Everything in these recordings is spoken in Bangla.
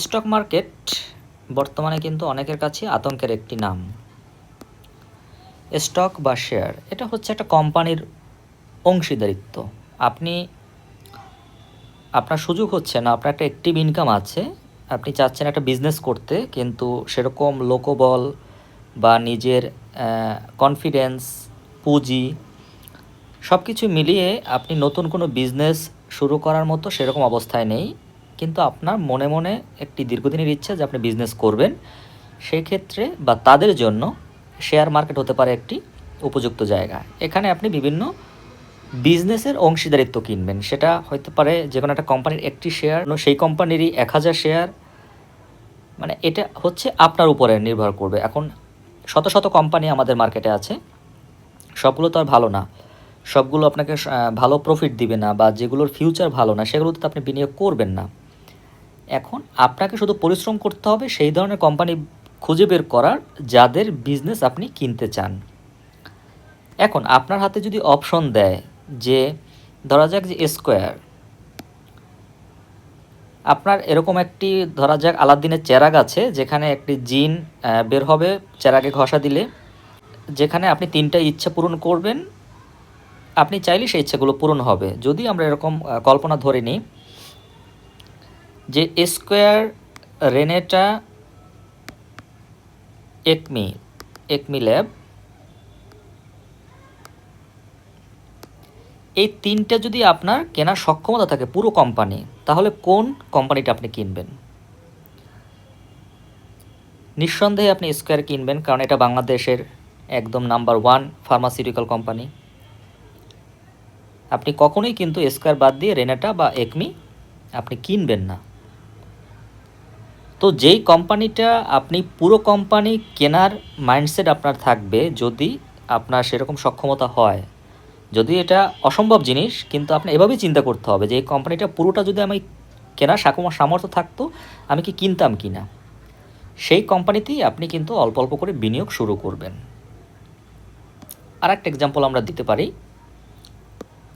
স্টক মার্কেট বর্তমানে কিন্তু অনেকের কাছে আতঙ্কের একটি নাম। স্টক বা শেয়ার, এটা হচ্ছে একটা কোম্পানির অংশীদারিত্ব। আপনি, আপনার সুযোগ হচ্ছে না, আপনার একটা অ্যাক্টিভ ইনকাম আছে, আপনি চাচ্ছেন একটা বিজনেস করতে, কিন্তু সেরকম লোকবল বা নিজের কনফিডেন্স পুঁজি সব কিছু মিলিয়ে আপনি নতুন কোনো বিজনেস শুরু করার মতো সেরকম অবস্থায় নেই। কিন্তু আপনার মনে মনে একটি দীর্ঘদিনের ইচ্ছা যে আপনি বিজনেস করবেন, সেক্ষেত্রে বা তাদের জন্য শেয়ার মার্কেট হতে পারে একটি উপযুক্ত জায়গা। এখানে আপনি বিভিন্ন বিজনেসের অংশীদারিত্ব কিনবেন। সেটা হতে পারে যে কোনো একটা কোম্পানির একটি শেয়ার সেই কোম্পানিরই এক হাজার শেয়ার মানে এটা হচ্ছে আপনার উপরে নির্ভর করবে। এখন শত শত কোম্পানি আমাদের মার্কেটে আছে, সবগুলো তো আর ভালো না। সবগুলো আপনাকে ভালো প্রফিট দিবে না বা যেগুলোর ফিউচার ভালো না, সেগুলোতে তো আপনি বিনিয়োগ করবেন না। এখন আপনাকে শুধু পরিশ্রম করতে হবে সেই ধরনের কোম্পানি খুঁজে বের করার যাদের বিজনেস আপনি কিনতে চান। এখন আপনার হাতে যদি অপশন দেয় যে, ধরা যাক যে স্কোয়ার আপনার এরকম একটি, ধরা যাক আলাদিনের চেরাগ আছে, যেখানে একটি জিন বের হবে চেরাগে ঘষা দিলে, যেখানে আপনি তিনটা ইচ্ছা পূরণ করবেন, আপনি চাইলে সেই ইচ্ছাগুলো পূরণ হবে। যদি আমরা এরকম কল্পনা ধরে নিই যে Square Renata Acme Acme lab. এই তিনটা যদি আপনার কেনার সক্ষমতা থাকে পুরো কোম্পানি তাহলে কোন কোম্পানিটা আপনি কিনবেন? নিঃসন্দেহে আপনি স্কোয়ার কিনবেন, কারণ এটা বাংলাদেশের একদম নাম্বার ওয়ান ফার্মাসিউটিক্যাল কোম্পানি আপনি কখনোই কিন্তু স্কোয়ার বাদ দিয়ে রেনেটা বা একমি আপনি কিনবেন না। তো যেই কোম্পানিটা আপনি পুরো কোম্পানি কেনার মাইন্ডসেট আপনার থাকবে যদি আপনার সেরকম সক্ষমতা হয়। যদি এটা অসম্ভব জিনিস, কিন্তু আপনি এভাবেই চিন্তা করতে হবে যে এই কোম্পানিটা পুরোটা যদি আমি কেনার সামর্থ্য থাকতো, আমি কি কিনতাম কি না সেই কোম্পানিতেই আপনি কিন্তু অল্প অল্প করে বিনিয়োগ শুরু করবেন। আর একটা এক্সাম্পল আমরা দিতে পারি।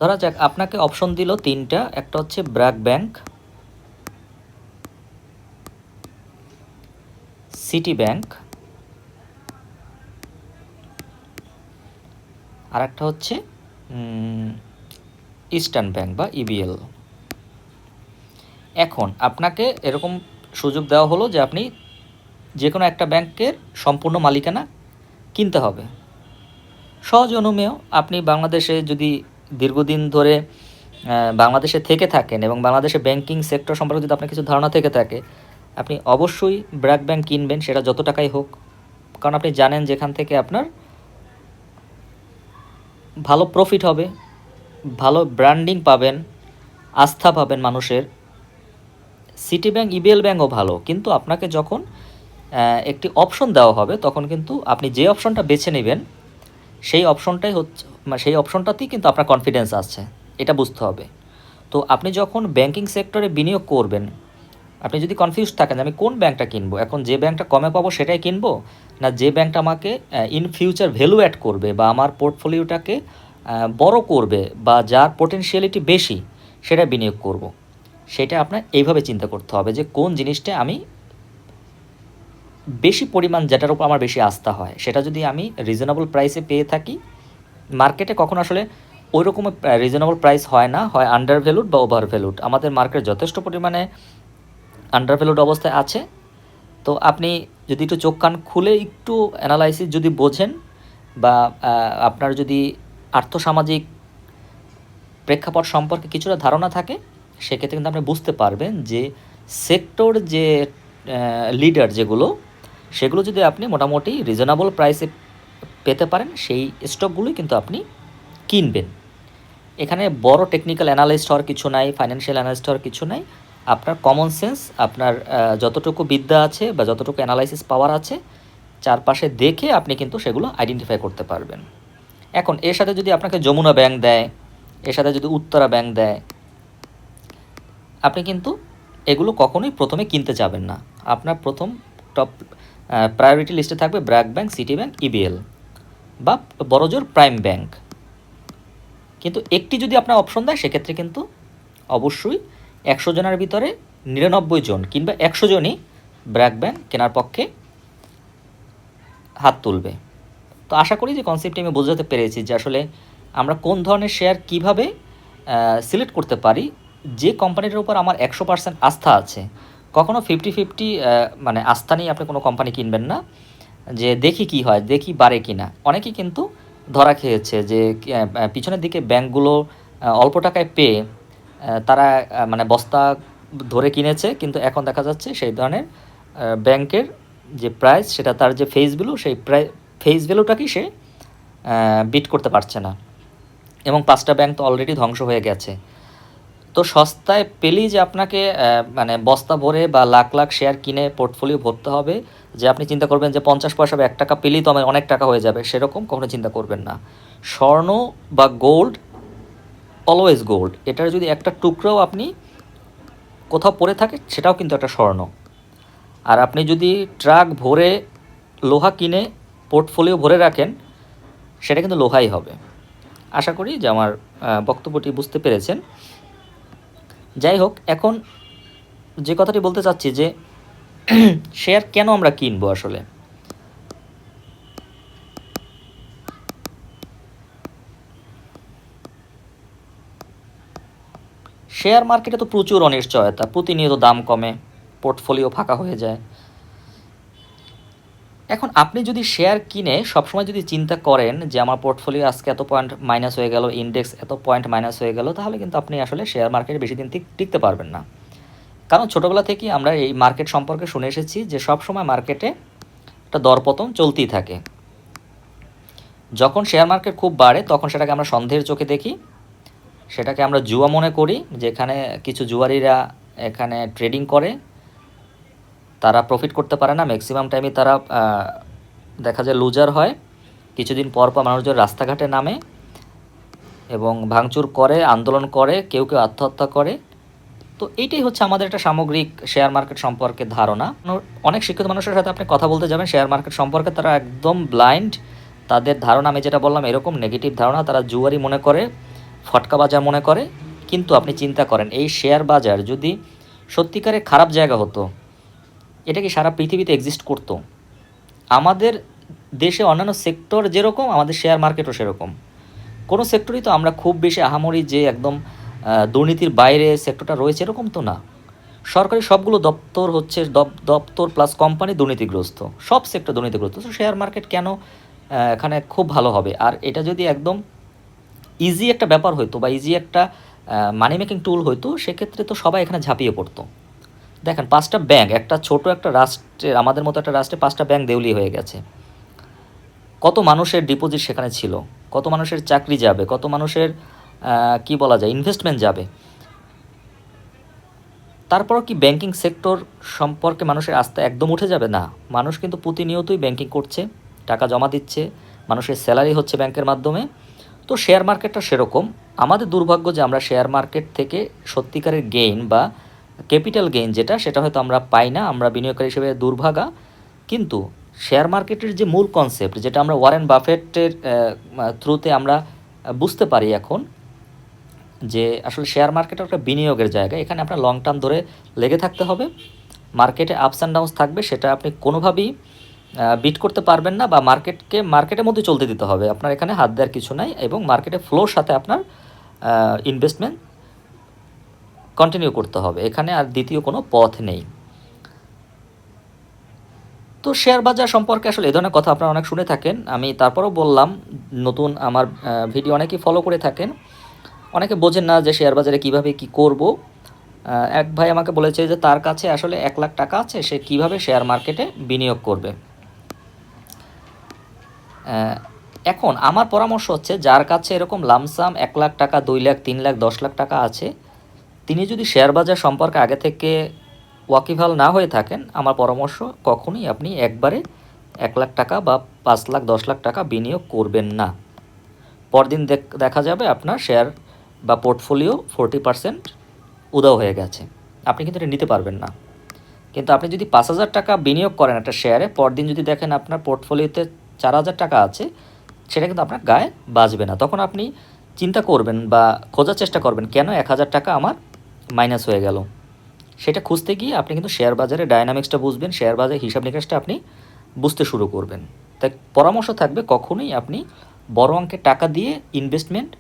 ধরা যাক, আপনাকে অপশন দিল তিনটা, একটা হচ্ছে ব্র্যাক ব্যাংক সিটি ব্যাংক। আর একটা হচ্ছে ইস্টার্ন ব্যাংক বা ইবিএল এখন আপনাকে এরকম সুযোগ দেওয়া হলো যে আপনি যে কোনো একটা ব্যাংকের সম্পূর্ণ মালিকানা কিনতে হবে। সহজ অনুমেয়, আপনি বাংলাদেশে যদি দীর্ঘদিন ধরে বাংলাদেশে থেকে থাকেন এবং বাংলাদেশে ব্যাংকিং সেক্টর সম্পর্কে যদি আপনার কিছু ধারণা থেকে থাকে আপনি অবশ্যই ব্র্যাক ব্যাংক কিনবেন, সেটা যত টাকাই হোক। কারণ আপনি জানেন যেখান থেকে আপনার ভালো প্রফিট হবে, ভালো ব্র্যান্ডিং পাবেন, আস্থা পাবেন মানুষের। সিটি ব্যাংক ইবিএল ব্যাংকও ভালো, কিন্তু আপনাকে যখন একটি অপশন দেওয়া হবে, তখন কিন্তু আপনি যে অপশনটা বেছে নেবেন, সেই অপশনটাই হচ্ছে মানে সেই অপশনটাতেই কিন্তু আপনার কনফিডেন্স আছে এটা বুঝতে হবে। তো আপনি যখন ব্যাংকিং সেক্টরে বিনিয়োগ করবেন আপনি যদি কনফিউজ থাকেন আমি কোন ব্যাংকটা কিনবো, এখন যে ব্যাংকটা কমে পাবো সেটাই কিনবো না, যে ব্যাংকটা আমাকে ইন ফিউচার ভ্যালু অ্যাড করবে বা আমার পোর্টফোলিওটাকে বড় করবে বা যার পোটেনশিয়ালিটি বেশি, সেটা বিনিয়োগ করব। সেটা আপনার এইভাবে চিন্তা করতে হবে যে কোন জিনিসটা আমি বেশি পরিমাণ যেটার উপর আমার বেশি আস্থা হয়, সেটা যদি আমি রিজনেবল প্রাইসে পেয়ে থাকি মার্কেটে কখনো আসলে ওই রকম রিজনেবল প্রাইস হয় না, হয় আন্ডার ভ্যালুড বা ওভার ভ্যালুড আমাদের মার্কেট যথেষ্ট পরিমাণে আন্ডার ভ্যালুড অবস্থায় আছে। তো আপনি যদি একটু চোখ কান খুলে একটু অ্যানালাইসিস যদি বোঝেন বা আপনার যদি আর্থসামাজিক প্রেক্ষাপট সম্পর্কে কিছুটা ধারণা থাকে, সেক্ষেত্রে কিন্তু আপনি বুঝতে পারবেন যে সেক্টর যে লিডার যেগুলো, সেগুলো যদি আপনি মোটামুটি রিজনেবল প্রাইসে পেতে পারেন, সেই স্টকগুলোই কিন্তু আপনি কিনবেন। এখানে বড় টেকনিক্যাল অ্যানালিস্ট হওয়ার কিছু নাই ফাইন্যান্সিয়াল অ্যানালিস্ট হওয়ার কিছু নাই। আপনার কমন সেন্স আপনার যতটুকু বিদ্যা আছে বা যতটুকু অ্যানালাইসিস পাওয়ার আছে, চারপাশে দেখে আপনি কিন্তু সেগুলো আইডেন্টিফাই করতে পারবেন। এখন, এর সাথে যদি আপনাকে যমুনা ব্যাংক দেয়, এর সাথে যদি উত্তরা ব্যাংক দেয়, আপনি কিন্তু এগুলো কখনোই প্রথমে কিনতে যাবেন না। আপনার প্রথম টপ প্রায়োরিটি লিস্টে থাকবে BRAC bank, City bank EBL বা বড়জোর প্রাইম ব্যাংক। কিন্তু একটি যদি আপনার অপশন দেয়, সেক্ষেত্রে কিন্তু অবশ্যই একশো জনের ভিতরে নিরানব্বই জন কিংবা একশো জনই ব্র্যাক ব্যান্ড কেনার পক্ষে হাত তুলবে। তো আশা করি যে কনসেপ্টটি আমি বোঝাতে পেরেছি যে আসলে আমরা কোন ধরনের শেয়ার কীভাবে সিলেক্ট করতে পারি। যে কোম্পানিটার উপর আমার একশো পার্সেন্ট আস্থা আছে, কখনো ফিফটি ফিফটি মানে আস্থা নিয়ে আপনি কোনো কোম্পানি কিনবেন না, যে দেখি কি হয়, দেখি বাড়ে কি না অনেকেই কিন্তু ধরা খেয়েছে যে পিছনের দিকে ব্যাংকগুলো অল্প টাকায় পেয়ে তারা মানে বস্তা ধরে কিনেছে, কিন্তু এখন দেখা যাচ্ছে সেই ধরনের ব্যাংকের যে প্রাইস সেটা তার যে ফেস ভ্যালু সেই প্রাই ফেস ভ্যালুটাকেই সে বিট করতে পারছে না। এবং পাঁচটা ব্যাংক তো অলরেডি ধ্বংস হয়ে গেছে। তো সস্তায় পেলেই যে আপনাকে মানে বস্তা ভরে বা লাখ লাখ শেয়ার কিনে পোর্টফোলিও ভরতে হবে, যে আপনি চিন্তা করবেন যে পঞ্চাশ পয়সা বা এক টাকা পেলেই তো আমার অনেক টাকা হয়ে যাবে, সেরকম কখনো চিন্তা করবেন না। স্বর্ণ বা গোল্ড অলওয়েজ গোল্ড এটার যদি একটা টুকরাও আপনি কোথাও পড়ে থাকে, সেটাও কিন্তু একটা স্বর্ণ। আর আপনি যদি ট্রাক ভরে লোহা কিনে পোর্টফোলিও ভরে রাখেন, সেটা কিন্তু লোহাই হবে। আশা করি যে আমার বক্তব্যটি বুঝতে পেরেছেন। যাই হোক, এখন যে কথাটি বলতে চাচ্ছি যে শেয়ার কেন আমরা কিনবো আসলে? শেয়ার মার্কেটে তো প্রচুর অনিশ্চয়তা, প্রতিনিয়ত দাম কমে, পোর্টফোলিও ফাঁকা হয়ে যায়। এখন আপনি যদি শেয়ার কিনে সবসময় যদি চিন্তা করেন যে আমার পোর্টফোলিও আজকে এত পয়েন্ট মাইনাস হয়ে গেল, ইন্ডেক্স এত পয়েন্ট মাইনাস হয়ে গেল, তাহলে কিন্তু আপনি আসলে শেয়ার মার্কেটে বেশি দিন টিক- টিকতে পারবেন না। কারণ ছোটোবেলা থেকেই আমরা এই মার্কেট সম্পর্কে শুনে এসেছি যে সব সময় মার্কেটে একটা দরপতন চলতেই থাকে। যখন শেয়ার মার্কেট খুব বাড়ে, তখন সেটাকে আমরা সন্দেহের চোখে দেখি। সেটাকে আমরা জুয়া মনে করি, যেখানে কিছু জুয়ারিরা এখানে ট্রেডিং করে। তারা প্রফিট করতে পারে না ম্যাক্সিমাম টাইমে তারা দেখা যায় লুজার হয়। কিছুদিন পর পর মানুষজন রাস্তাঘাটে নামে এবং ভাঙচুর করে, আন্দোলন করে, কেউ কেউ আত্মহত্যা করে। তো এইটাই হচ্ছে আমাদের একটা সামগ্রিক শেয়ার মার্কেট সম্পর্কে ধারণা। অনেক শিক্ষিত মানুষের সাথে আপনি কথা বলতে যাবেন শেয়ার মার্কেট সম্পর্কে তারা একদম ব্লাইন্ড তাদের ধারণা আমি যেটা বললাম, এরকম নেগেটিভ ধারণা তারা জুয়ারি মনে করে। ফটকা বাজার মনে করে, কিন্তু আপনি চিন্তা করেন, এই শেয়ার বাজার যদি সত্যিকারে খারাপ জায়গা হতো, এটা কি সারা পৃথিবীতে এক্সিস্ট করতো? আমাদের দেশে অন্যান্য সেক্টর যেরকম, আমাদের শেয়ার মার্কেটও সেরকম। কোনো সেক্টরই তো আমরা খুব বেশি আহামরি যে একদম দুর্নীতির বাইরে সেক্টরটা রয়েছে, এরকম তো না। সরকারি সবগুলো দপ্তর হচ্ছে, দপ- দপ্তর প্লাস কোম্পানি দুর্নীতিগ্রস্ত। সব সেক্টর দুর্নীতিগ্রস্ত। তো শেয়ার মার্কেট কেন এখানে খুব ভালো হবে? আর এটা যদি একদম ইজি একটা ব্যাপার হইতো বা ইজি একটা মানি মেকিং টুল হইতো, সেক্ষেত্রে তো সবাই এখানে ঝাঁপিয়ে পড়তো। দেখেন, পাঁচটা ব্যাংক একটা ছোট একটা রাষ্ট্রের, আমাদের মতো একটা রাষ্ট্রে পাঁচটা ব্যাংক দেউলি হয়ে গেছে। কত মানুষের ডিপোজিট সেখানে ছিল? কত মানুষের চাকরি যাবে? কত মানুষের কি বলা যায় ইনভেস্টমেন্ট যাবে? তারপরও কি ব্যাংকিং সেক্টর সম্পর্কে মানুষের আস্থা একদম উঠে যাবে? না। মানুষ কিন্তু প্রতিনিয়তই ব্যাংকিং করছে, টাকা জমা দিচ্ছে, মানুষের স্যালারি হচ্ছে ব্যাংকের মাধ্যমে। তো শেয়ার মার্কেটটা সেরকম। আমাদের দুর্ভাগ্য যে আমরা শেয়ার মার্কেট থেকে সত্যিকারের গেইন বা ক্যাপিটাল গেইন যেটা, সেটা হয়তো আমরা পাই না, আমরা বিনিয়োগকারী হিসেবে দুর্ভাগা। কিন্তু শেয়ার মার্কেটের যে মূল কনসেপ্ট যেটা আমরা ওয়ারেন বাফেটের থ্রুতে আমরা বুঝতে পারি এখন, যে আসলে শেয়ার মার্কেট একটা বিনিয়োগের জায়গা। এখানে আপনার লং টার্ম ধরে লেগে থাকতে হবে। মার্কেটে আপস অ্যান্ড ডাউনস থাকবে, সেটা আপনি কোনোভাবেই বিট করতে পারবেন না বা মার্কেটকে, মার্কেটের মধ্যে চলতে দিতে হবে। আপনার এখানে হাত দেওয়ার কিছু নাই এবং মার্কেটে ফ্লোর সাথে আপনার ইনভেস্টমেন্ট কন্টিনিউ করতে হবে। এখানে আর দ্বিতীয় কোনো পথ নেই। তো শেয়ার বাজার সম্পর্কে আসলে এ ধরনের কথা আপনারা অনেক শুনে থাকেন। আমি তারপরেও বললাম, নতুন আমার ভিডিও অনেকেই ফলো করে থাকেন। অনেকে বোঝেন না যে শেয়ার বাজারে কীভাবে কি করব। এক ভাই আমাকে বলেছে যে তার কাছে আসলে এক লাখ টাকা আছে, সে কীভাবে শেয়ার মার্কেটে বিনিয়োগ করবে। এখন আমার পরামর্শ হচ্ছে যার কাছে এরকম লামসাম এক লাখ টাকা, দুই লাখ, তিন লাখ, দশ লাখ টাকা আছে, তিনি যদি শেয়ার বাজার সম্পর্কে আগে থেকে ওয়াকিভাল না হয়ে থাকেন, আমার পরামর্শ কখনোই আপনি একবারে এক লাখ টাকা বা পাঁচ লাখ, দশ লাখ টাকা বিনিয়োগ করবেন না। পরদিন দেখ- দেখা যাবে আপনার শেয়ার বা পোর্টফোলিও ফোরটি পার্সেন্ট উদাও হয়ে গেছে। আপনি কিন্তু এটা নিতে পারবেন না। কিন্তু আপনি যদি পাঁচ হাজার টাকা বিনিয়োগ করেন একটা শেয়ারে, পরদিন যদি দেখেন আপনার পোর্টফোলিওতে চার হাজার টাকা আছে, সেটা কিন্তু আপনার গায়ে বাজবে না। তখন আপনি চিন্তা করবেন বা খোঁজার চেষ্টা করবেন, কেন এক হাজার টাকা আমার মাইনাস হয়ে গেল? সেটা খুঁজতে গিয়ে আপনি কিন্তু শেয়ার বাজারে ডায়নামিক্সটা বুঝবেন শেয়ার বাজারে হিসাব নিকাশটা আপনি বুঝতে শুরু করবেন। তাই পরামর্শ থাকবে কখনোই আপনি বড় অঙ্কের টাকা দিয়ে ইনভেস্টমেন্ট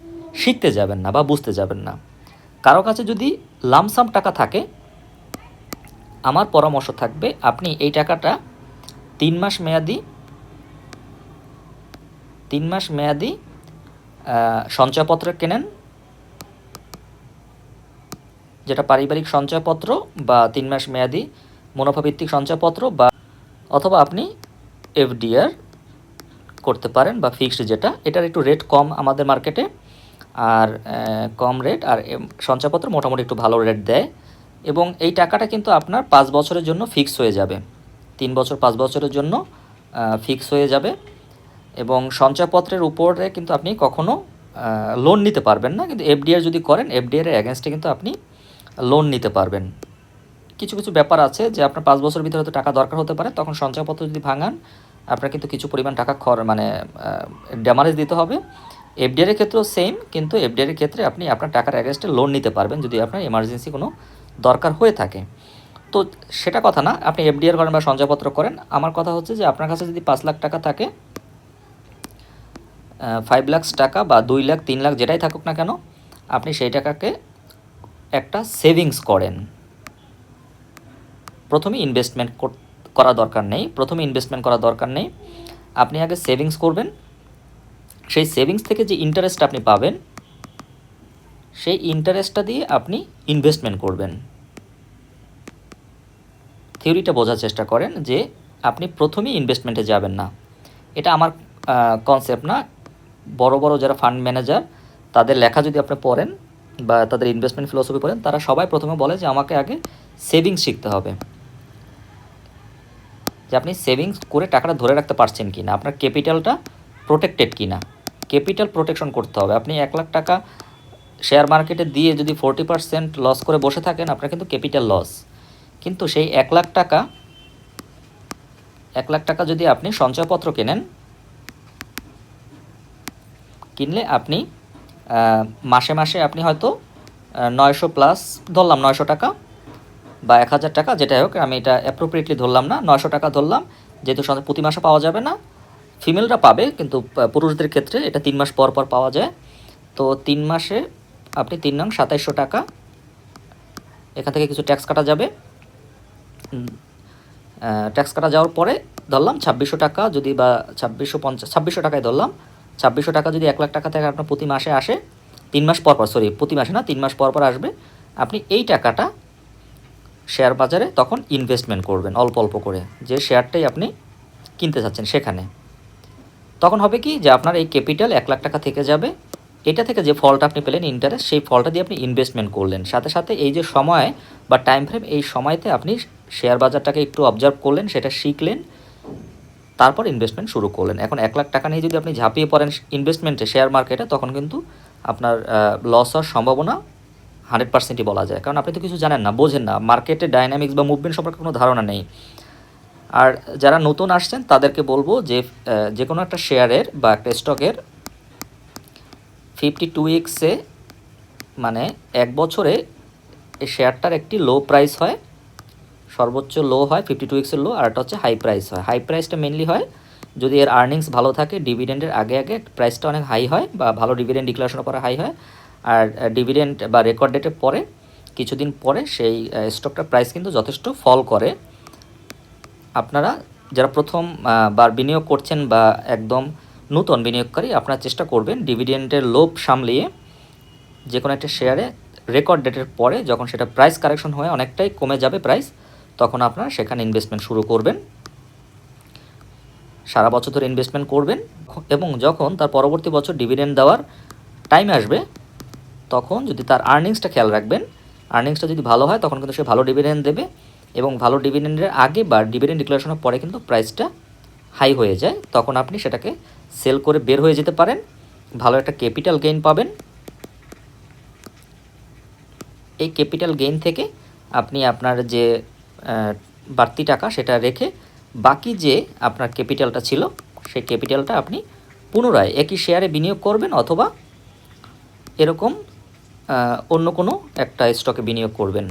শিখতে যাবেন না বা বুঝতে যাবেন না। কারও কাছে যদি লামসাম টাকা থাকে, আমার পরামর্শ থাকবে, আপনি এই টাকাটা তিন মাস মেয়াদি তিন মাস মেয়াদি সঞ্চয়পত্র কেনেন? যেটা পারিবারিক সঞ্চয়পত্র বা তিন মাস মেয়াদি মুনাফাভিত্তিক সঞ্চয়পত্র বা, অথবা আপনি এফডিআর করতে পারেন বা ফিক্সড যেটা, এটার একটু রেট কম আমাদের মার্কেটে। আর কম রেট আর সঞ্চয়পত্র মোটামুটি একটু ভালো রেট দেয়। এবং এই টাকাটা কিন্তু আপনার পাঁচ বছরের জন্য ফিক্স হয়ে যাবে। তিন বছর, পাঁচ বছরের জন্য ফিক্স হয়ে যাবে। এবং সঞ্চয়পত্রের উপরে কিন্তু আপনি কখনো লোন নিতে পারবেন না। কিন্তু এফডিআর যদি করেন এফডিআর এর অ্যাগেনস্টে কিন্তু আপনি লোন নিতে পারবেন। কিছু কিছু ব্যাপার আছে যে আপনার পাঁচ বছর ভিতরে তো টাকা দরকার হতে পারে। তখন সঞ্চয়পত্র যদি ভাঙান, আপনার কিন্তু কিছু পরিমাণ টাকা খর মানে ড্যামারেজ দিতে হবে। এফডিআর এর ক্ষেত্রেও সেম কিন্তু এফডিআর এর ক্ষেত্রে আপনি আপনার টাকার অ্যাগেনস্টে লোন নিতে পারবেন যদি আপনার এমার্জেন্সি কোনো দরকার হয়ে থাকে। তো সেটা কথা না, আপনি এফডিআর করেন বা সঞ্চয়পত্র করেন। আমার কথা হচ্ছে যে আপনার কাছে যদি পাঁচ লাখ টাকা থাকে ফাইভ লাখস টাকা বা দুই লাখ, তিন লাখ যেটাই থাকুক না কেন, আপনি সেই টাকাকে একটা সেভিংস করেন। প্রথমে ইনভেস্টমেন্ট করা দরকার নেই, প্রথমে ইনভেস্টমেন্ট করা দরকার নেই। আপনি আগে সেভিংস করবেন। সেই সেভিংস থেকে যে ইন্টারেস্ট আপনি পাবেন, সেই ইন্টারেস্টটা দিয়ে আপনি ইনভেস্টমেন্ট করবেন। থিওরিটা বোঝার চেষ্টা করেন যে আপনি প্রথমেই ইনভেস্টমেন্টে যাবেন না। এটা আমার কনসেপ্ট না। বড় বড় যারা ফান্ড ম্যানেজার তাদের লেখা যদি আপনি পড়েন বা তাদের ইনভেস্টমেন্ট ফিলোসফি পড়েন, তারা সবাই প্রথমে বলে যে আমাকে আগে সেভিংস শিখতে হবে। যে আপনি সেভিংস করে টাকাটা ধরে রাখতে পারছেন কি না আপনার ক্যাপিটালটা প্রোটেক্টেড কি না ক্যাপিটাল প্রোটেকশন করতে হবে। আপনি এক লাখ টাকা শেয়ার মার্কেটে দিয়ে যদি ফোরটি পার্সেন্ট লস করে বসে থাকেন, আপনার কিন্তু ক্যাপিটাল লস কিন্তু সেই এক লাখ টাকা, এক লাখ টাকা যদি আপনি সঞ্চয়পত্র কেনেন কিনলে আপনি মাসে মাসে আপনি হয়তো নয়শো প্লাস ধরলাম নয়শো টাকা বা এক হাজার টাকা, যেটাই হোক, আমি এটা অ্যাপ্রোপ্রিয়েটলি ধরলাম না, নয়শো টাকা ধরলাম, যেহেতু প্রতি মাসে পাওয়া যাবে না। ফিমেলরা পাবে, কিন্তু পুরুষদের ক্ষেত্রে এটা তিন মাস পর পর পাওয়া যায়। তো তিন মাসে আপনি তিন নং সাতাইশশো টাকা, এখান থেকে কিছু ট্যাক্স কাটা যাবে। ট্যাক্স কাটা যাওয়ার পরে ধরলাম ছাব্বিশশো টাকা, যদি বা ছাব্বিশশো পঞ্চাশ ছাব্বিশশো টাকায় ধরলাম ছাব্বিশশো টাকা যদি এক লাখ টাকা থেকে আপনার প্রতি মাসে আসে, তিন মাস পর পর সরি প্রতি মাসে না, তিন মাস পর পর আসবে, আপনি এই টাকাটা শেয়ার বাজারে তখন ইনভেস্টমেন্ট করবেন, অল্প অল্প করে। যে শেয়ারটাই আপনি কিনতে চাচ্ছেন সেখানে। তখন হবে কি যে আপনার এই ক্যাপিটাল এক লাখ টাকা থেকে যাবে, এটা থেকে যে ফলটা আপনি পেলেন ইন্টারেস্ট সেই ফলটা দিয়ে আপনি ইনভেস্টমেন্ট করলেন। সাথে সাথে এই যে সময় বা টাইম ফ্রেম এই সময়তে আপনি শেয়ার বাজারটাকে একটু অবজার্ভ করলেন, সেটা শিখলেন তারপর ইনভেস্টমেন্ট শুরু করলেন। এখন এক লাখ টাকা নিয়ে যদি আপনি ঝাঁপিয়ে পড়েন ইনভেস্টমেন্টে শেয়ার মার্কেটে তখন কিন্তু আপনার লস হওয়ার সম্ভাবনা হান্ড্রেড পার্সেন্টই বলা যায়। কারণ আপনি তো কিছু জানেন না, বোঝেন না। মার্কেটে ডাইনামিক্স বা মুভমেন্ট সম্পর্কে কোনো ধারণা নেই। আর যারা নতুন আসছেন, তাদেরকে বলব যে যে কোনো একটা শেয়ারের বা একটা স্টকের ফিফটি টু উইক্সে মানে এক বছরে এই শেয়ারটার একটি লো প্রাইস হয়। সর্বোচ্চ লো হয় ফিফটি টু লো আর একটা হচ্ছে হাই প্রাইস হয়। হাই প্রাইসটা মেনলি হয় যদি এর আর্নিংস ভালো থাকে ডিভিডেন্ডের আগে আগে প্রাইসটা অনেক হাই হয় বা ভালো ডিভিডেন্ড ডিক্লারেশনের পরে হাই হয়। আর ডিভিডেন্ড বা রেকর্ড ডেটের পরে, কিছুদিন পরে সেই স্টকটার প্রাইস কিন্তু যথেষ্ট ফল করে। আপনারা যারা প্রথম বার বিনিয়োগ করছেন বা একদম নতুন বিনিয়োগকারী, আপনারা চেষ্টা করবেন ডিভিডেন্ডের লোভ সামলিয়ে যে কোনো একটা শেয়ারে রেকর্ড ডেটের পরে যখন সেটা প্রাইস কারেকশন হয়ে, অনেকটাই কমে যাবে প্রাইস তখন আপনারা সেখানে ইনভেস্টমেন্ট শুরু করবেন। সারা বছর ধরে ইনভেস্টমেন্ট করবেন এবং যখন তার পরবর্তী বছর ডিভিডেন্ড দেওয়ার টাইম আসবে, তখন যদি তার আর্নিংসটা খেয়াল রাখবেন আর্নিংসটা যদি ভালো হয়, তখন কিন্তু সে ভালো ডিভিডেন্ড দেবে এবং ভালো ডিভিডেন্ডের আগে বা ডিভিডেন্ড ডিক্লারেশনের পরে কিন্তু প্রাইসটা হাই হয়ে যায়। তখন আপনি সেটাকে সেল করে বের হয়ে যেতে পারেন। ভালো একটা ক্যাপিটাল গেইন পাবেন। এই ক্যাপিটাল গেইন থেকে আপনি আপনার যে বাড়তি টাকা সেটা রেখে বাকি যে আপনার ক্যাপিটালটা ছিল, সেই ক্যাপিটালটা আপনি পুনরায় একই শেয়ারে বিনিয়োগ করবেন অথবা এরকম অন্য কোনো একটা স্টকে বিনিয়োগ করবেন।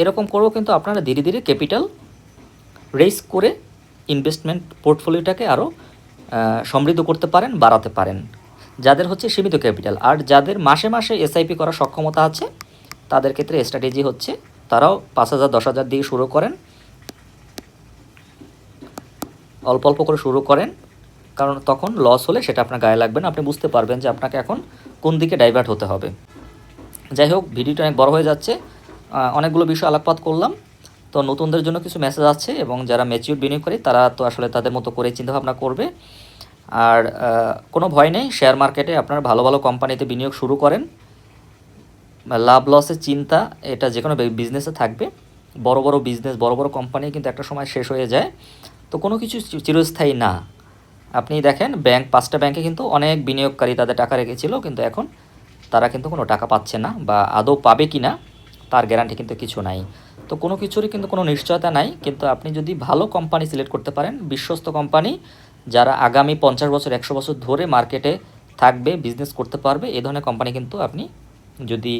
এরকম করেও কিন্তু আপনারা ধীরে ধীরে ক্যাপিটাল রেস করে ইনভেস্টমেন্ট পোর্টফোলিওটাকে আরও সমৃদ্ধ করতে পারেন, বাড়াতে পারেন। যাদের হচ্ছে সীমিত ক্যাপিটাল। আর যাদের মাসে মাসে এসআইপি করার সক্ষমতা আছে, তাদের ক্ষেত্রে স্ট্র্যাটেজি হচ্ছে তারাও পাঁচ হাজার, দশ হাজার দিয়ে শুরু করেন। অল্প অল্প করে শুরু করেন, কারণ তখন লস হলে সেটা আপনার গায়ে লাগবে না। আপনি বুঝতে পারবেন যে আপনাকে এখন কোন দিকে ডাইভার্ট হতে হবে। যাই হোক, ভিডিওটা অনেক বড় হয়ে যাচ্ছে। অনেকগুলো বিষয় আলোকপাত করলাম। তো নতুনদের জন্য কিছু মেসেজ আছে এবং যারা ম্যাচিউর বিনিয়োগ করে, তারা তো আসলে তাদের মতো করে চিন্তাভাবনা করবে। আর কোনো ভয় নেই। শেয়ার মার্কেটে আপনার ভালো ভালো কোম্পানিতে বিনিয়োগ শুরু করেন। লাভ লসের চিন্তা, এটা যে কোনো বিজনেসে থাকবে। বড় বড় বিজনেস বড় বড় কোম্পানি কিন্তু একটা সময় শেষ হয়ে যায়। তো কোনো কিছু চিরস্থায়ী না। আপনি দেখেন ব্যাংক পাঁচটা ব্যাংকে কিন্তু অনেক বিনিয়োগকারী তাদের টাকা রেখেছিল, কিন্তু এখন তারা কিন্তু কোনো টাকা পাচ্ছে না বা আদৌ পাবে কি না তার গ্যারান্টি কিন্তু কিছু নাই। তো কোনো কিছুরই কিন্তু কোনো নিশ্চয়তা নাই, কিন্তু আপনি যদি ভালো কোম্পানি সিলেক্ট করতে পারেন, বিশ্বস্ত কোম্পানি যারা আগামী পঞ্চাশ বছর, একশো বছর ধরে মার্কেটে থাকবে বিজনেস করতে পারবে, এ ধরনের কোম্পানি কিন্তু আপনি যদি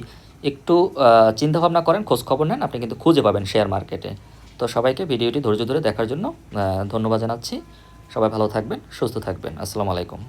একটু চিন্তা চিন্তাভাবনা করেন খোঁজ খবর নেন, আপনি কিন্তু খুঁজে পাবেন শেয়ার মার্কেটে। তো সবাইকে ভিডিওটি ধৈর্য ধরে দেখার জন্য ধন্যবাদ জানাচ্ছি। সবাই ভালো থাকবেন, সুস্থ থাকবেন। আসসালামু আলাইকুম।